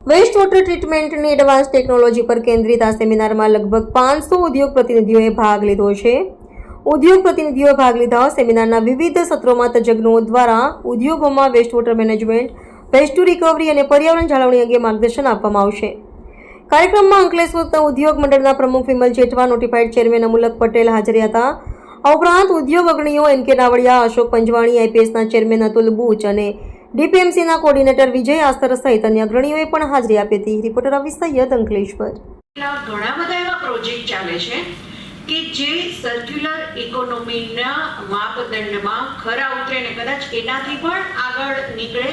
Waste water ટ્રીટમેન્ટની advance technology પર કેન્દ્રિત આ સેમિનારમાં લગભગ પાંચસો ઉદ્યોગ પ્રતિનિધિઓએ ભાગ લીધો છે. ઉદ્યોગ પ્રતિનિધિઓએ ભાગ લીધા સેમિનારના વિવિધ સત્રોમાં તજજ્ઞો દ્વારા ઉદ્યોગોમાં waste water management waste recovery અને પર્યાવરણ જાળવણી અંગે માર્ગદર્શન આપવામાં આવશે. કાર્યક્રમમાં અંકલેશ્વર ઉદ્યોગ મંડળના પ્રમુખ વિમલ જેઠવા નોટિફાઈડ ચેરમેન અમુલક પટેલ હાજર હતા. આ ઉપરાંત ઉદ્યોગ અગ્રણીઓ એન કે નાવડિયા અશોક પંજવાણી આઈપીએસના ચેરમેન અતુલ બુચ અને ડીપીએમસીના કોર્ડિનેટર વિજય આસ્તર સહિત અન્ય અગ્રણીઓએ પણ હાજરી આપી હતી. રિપોર્ટર અવિ સૈયદ અંકલેશ્વર ઘણા બધા એવા પ્રોજેક્ટ ચાલે છે કે જે સર્ક્યુલર ઇકોનોમીના માપદંડમાં ખરા ઉતરે ને કદાચ એનાથી પણ આગળ નીકળે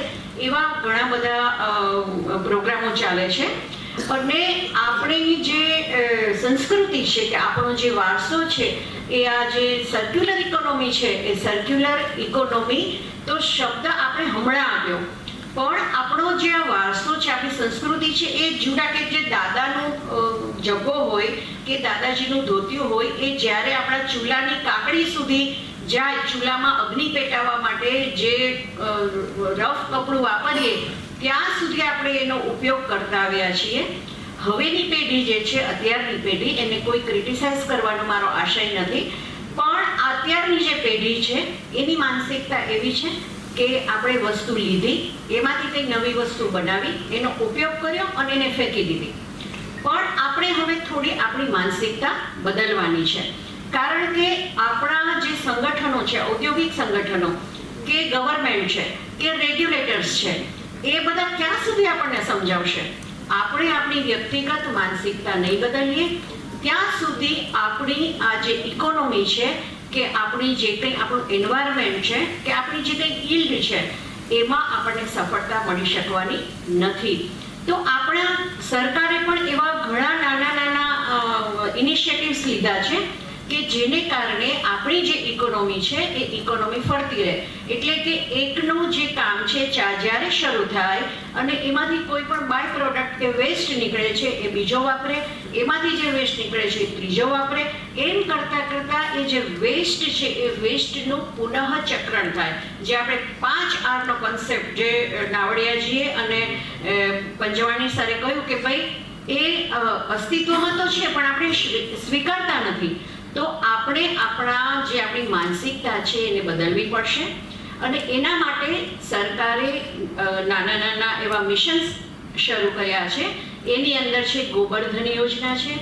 એવા ઘણા બધા પ્રોગ્રામો ચાલે છે. અને આપણી જે સંસ્કૃતિ છે કે આપણો જે વારસો છે એ આ જે સર્ક્યુલર ઇકોનોમી છે, એ સર્ક્યુલર ઇકોનોમી તો શબ્દ આપણે હમણાં આવ્યો પણ આપણો જે આ વારસો છે, આપણી સંસ્કૃતિ છે, એ જૂના કે જે દાદાનું જગ્ગો હોય કે દાદાજીનું ધોતિયું હોય, એ જ્યારે આપણા ચૂલાની કાકડી સુધી જાય, ચૂલામાં અગ્નિ પેટાવવા માટે જે રફ કપડું વાપરીએ, ત્યાં સુધી આપણે એનો ઉપયોગ કરતા આવ્યા છીએ. હવેની પેઢી જે છે, અત્યારની પેઢી, એને કોઈ ક્રિટિસાઇઝ કરવાનો મારો આશય નથી. પણ અત્યારની જે પેઢી છે, એની માનસિકતા એવી છે કે આપણે વસ્તુ લીધી, એમાંથી કંઈ નવી વસ્તુ બનાવી, એનો ઉપયોગ કર્યો અને એને ફેંકી દીધી. પણ આપણે હવે થોડી આપણી માનસિકતા બદલવાની છે. કારણ કે આપણા જે સંગઠનો છે, ઔદ્યોગિક સંગઠનો, કે ગવર્મેન્ટ છે, કે રેગ્યુલેટર્સ છે, એ બધા ક્યાં સુધી આપણને સમજાવશે? આપણે આપણી વ્યક્તિગત માનસિકતા નહીં બદલીએ. ત્યાં સુધી આપણી આ જે ઇકોનોમી છે, કે આપણી જે કંઈ આપણું એન્વાયરમેન્ટ છે, કે આપણી જે કંઈ ઇલ્ડ છે, એમાં આપણને સફળતા મળી શકવાની નથી. તો આપણા સરકારે પણ એવા ઘણા નાના નાના ઇનિશિયેટિવ્સ લીધા છે. કે જેને કારણે આપણી જે ઇકોનોમી છે, એ ઇકોનોમી ફરતી રહે. એટલે કે એકનું જે કામ છે, ચા જ્યારે શરૂ થાય અને એમાંથી કોઈ પણ બાય પ્રોડક્ટ કે વેસ્ટ નીકળે છે, એ બીજો વાપરે. એમાંથી જે વેસ્ટ નીકળે છે, એ ત્રીજો વાપરે. એમ કરતાં કરતાં એ જે વેસ્ટ છે, એ વેસ્ટનું પુનઃ ચક્રણ થાય. જે આપણે પાંચ આરનો કોન્સેપ્ટ જે નાવડિયાજીએ અને પંજવાણી સરે કહ્યું કે ભાઈ, એ અસ્તિત્વમાં તો છે, પણ આપણે સ્વીકારતા નથી. તો આપણે આપણા જે આપણી માનસિકતા છે એને બદલવી પડશે. અને એના માટે સરકારે નાના નાના એવા મિશન્સ શરૂ કર્યા છે. એની અંદર છે ગોબરધન યોજના છે,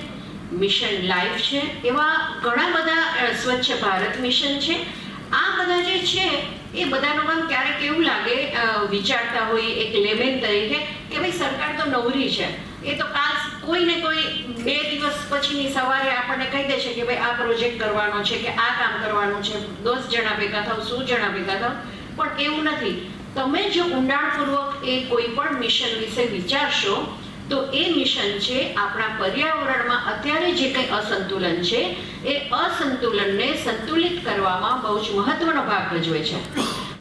મિશન લાઈફ છે, એવા ઘણા બધા સ્વચ્છ ભારત મિશન છે. આ બધા જે છે, એ બધાનું કામ ક્યારેક એવું લાગે વિચારતા હોય, એક લેમેન તરીકે સરકાર તો નવરી છે. એ તો કાલ કોઈ ને કોઈ બે દિવસ પછીની સવારે આપણને કહી દેશે કે ભાઈ આ પ્રોજેક્ટ કરવાનો છે કે આ કામ કરવાનું છે. દસ જણા ભેગા થાવ, સો જણા ભેગા થાવ. પણ એવું નથી. તમે જો ઊંડાણપૂર્વક એ કોઈ પણ મિશન વિશે વિચારશો, તો એ મિશન છે આપણા પર્યાવરણમાં અત્યારે જે કંઈ અસંતુલન છે, એ અસંતુલનને સંતુલિત કરવામાં બહુ જ મહત્વનો ભાગ ભજવે છે.